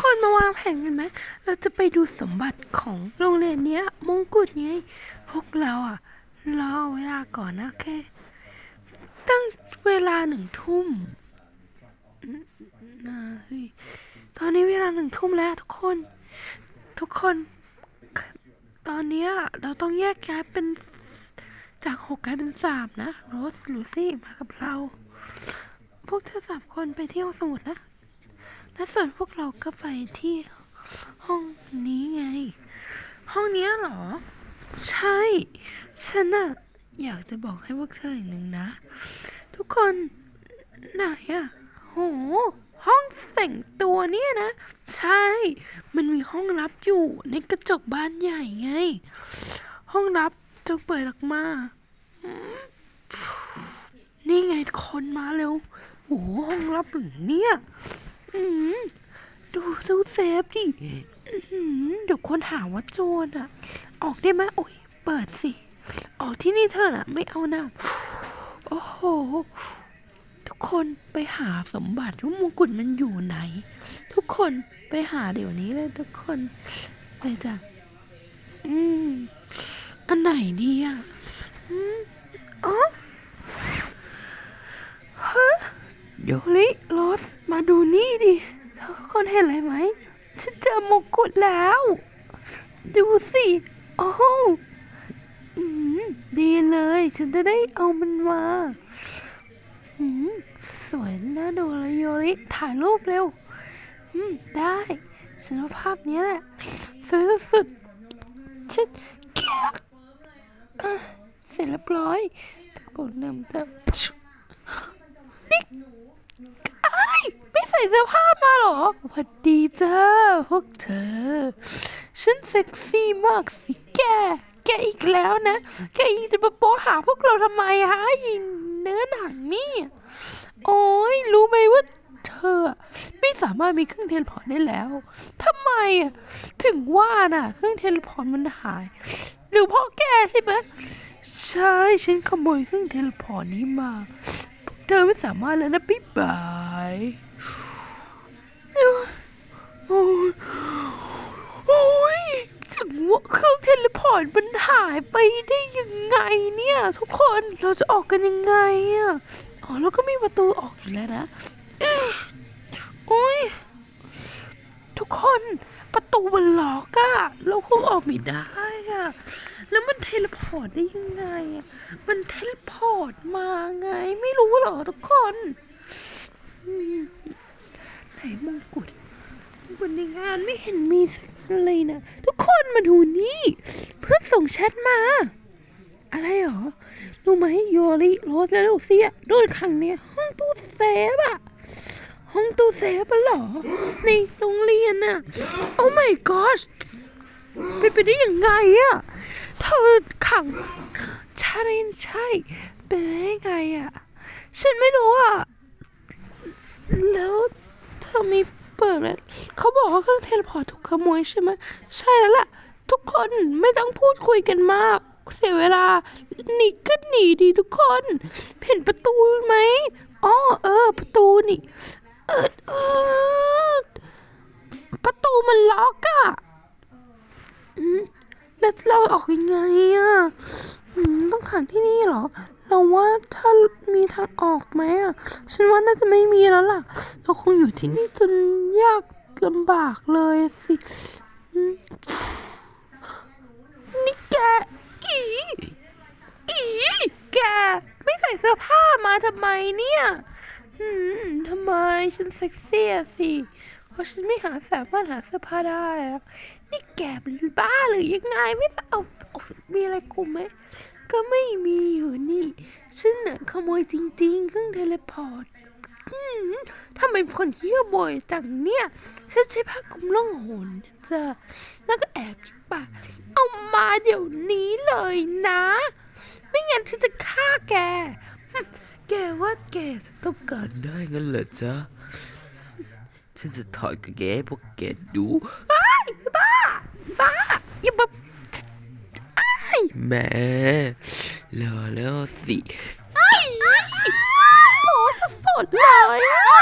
คนมาวางแผนกันไหม เราจะไปดูสมบัติของโรงเรียนเนี้ย มงกุฎไงพวกเราอะ รอเวลาก่อนนะแค่ตั้งเวลาหนึ่งทุ่มนะเฮ้ยตอนนี้เวลาหนึ่งทุ่มแล้วทุกคน ทุกคน ตอนนี้เราต้องแยกย้ายเป็นจากหกกลายเป็นสามนะ โรส ลูซี่ มากับเรา พวกเธอสามคนไปเที่ห้องสมุดนะ และส่วนพวกเราก็ไปที่ห้องนี้ไง ห้องนี้เหรอ ใช่ ฉันน่ะอยากจะบอกให้พวกเธออย่างหนึ่งนะ ทุกคนไหนอะโห ห้องแต่งตัวเนี่ยนะ ใช่ มันมีห้องลับอยู่ในกระจกบานใหญ่ไง ห้องลับจงเปิดออกมา นี่ไงคนมาเร็วโอ้ห้องลับหรือเนี่ย ดูดูเซฟดิเดี๋ยวคนหาว่าโจรอะ ออกได้ไหมโอ้ย เปิดสิ ออกที่นี่เถอะนะไม่เอานะโอ้โห ทุกคนไปหาสมบัติว่ามงกุฎมันอยู่ไหน ทุกคนไปหาเดี๋ยวนี้เลยทุกคนเลยจ้ะอืมอันไหนดีอะ อืมอ๋อฮะ โยริโรสมาดูนี่ดิทุกคนเห็นอะไรไหม ฉันเจอมงกุฎแล้ว ดูสิ โอ้โหอืมดีเลย ฉันจะได้เอามันมาอืมสวยน่าดูเลยโยริถ่ายรูปเร็วอืมได้ฉันว่าภาพนี้แหละสวยสุดๆฉันแค่อะเสร็จเรียบร้อยกดเริ่มเติม นี่ไอ้ายไม่ใส่เสื้อผ้ามาหรอสวัสดีจ้าพวกเธอ ฉันเซ็กซี่มากสิแก แกอีกแล้วนะ แกอีกจะมาโป๊หาพวกเราทำไมฮะยินเนื้อหนังนี่ โอ้ยรู้ไหมว่าเธอ ไม่สามารถมีเครื่องเทเลพอร์ตได้แล้วทำไมอะ ถึงว่าน่ะ เครื่องเทเลพอร์ตมันหาย หรือเพ่อแกใช่ไหมใช่ ฉันขโมยเครื่องเทเลพอร์ตนี้มา เธอไม่สามารถแล้วนะบ๊ายบายโอ้ยโอ้ยถึงว่าเครื่องเทเลพอร์ตมันหายไปได้ยังไงเนี่ย ทุกคนเราจะออกกันยังไงอะอ๋อแล้วก็มีประตูออกอยู่แล้วนะอื้อโอ้ยทุกคนประตูมันล็อกอะเราคงออกไม่ได้ แล้วมันเทเลพอร์ตได้ยังไงอะมันเทเลพอร์ตมาไง ไม่รู้หรอทุกคนไหนมงกุฎมงกุฎในงานไม่เห็นมีสักเลยนะ ทุกคนมาดูนี่ เพื่อนส่งแชทมา อะไรหรอ รู้ไหมโยริโรสและลูเซียโดนขังในห้องตู้เซฟอะห้องตู้เซฟอะหรอ ในโรงเรียนอะโอ้ my gosh เป็นไปได้ยังไงอะเธอขังใช่ใช่เป็นไปได้ไงอะฉันไม่รู้อะแล้วเธอมีเปิดแล้วเขาบอกว่าเครื่องเทเลพอร์ตถูกขโมยใช่ไหมใช่แล้วล่ะ ทุกคนไม่ต้องพูดคุยกันมาก เสียเวลาหนีก็หนีดีทุกคนเห็นประตูไหมอ๋อเออ ประตูนี่ เออเออประตูมันล็อก เราออกยังไงอะต้องขังที่นี่เหรอ เราว่าถ้ามีทางออกไหมอะ ฉันว่าน่าจะไม่มีแล้วล่ะ เราคงอยู่ที่นี่จนยากลำบากเลยสิ นี่แก อี อี แก ไม่ใส่เสื้อผ้ามาทำไมเนี่ยอืมทำไมฉันเซ็กซี่อะสิ พราะฉันไม่หาสามารถหาเสื้อผ้าได้อะนี่แกบ้าหรือยังไงไม่เอาเอามีอะไรกูไหมก็ไม่มีอยู่นี่ ฉันน่ะขโมยจริงๆ เครื่องเทเลพอร์ตอืมทำไมเป็นคนขี้ขโมยจังเนี่ย ฉันใช้ผ้าคลุมล่องหนจ้ะแล้วก็แอบที่ปากเอามาเดี๋ยวนี้เลยนะ ไม่งั้นฉันจะฆ่าแก แกว่าแกจะต้องการได้งั้นเหรอจ๊ะ ฉันจะถอดกางเกงให้พวกแกดูไอ้ยบ้าบ้าอย่ามาไอ้ายแหม่รอแล้วสิโอ้สดๆเลยอะ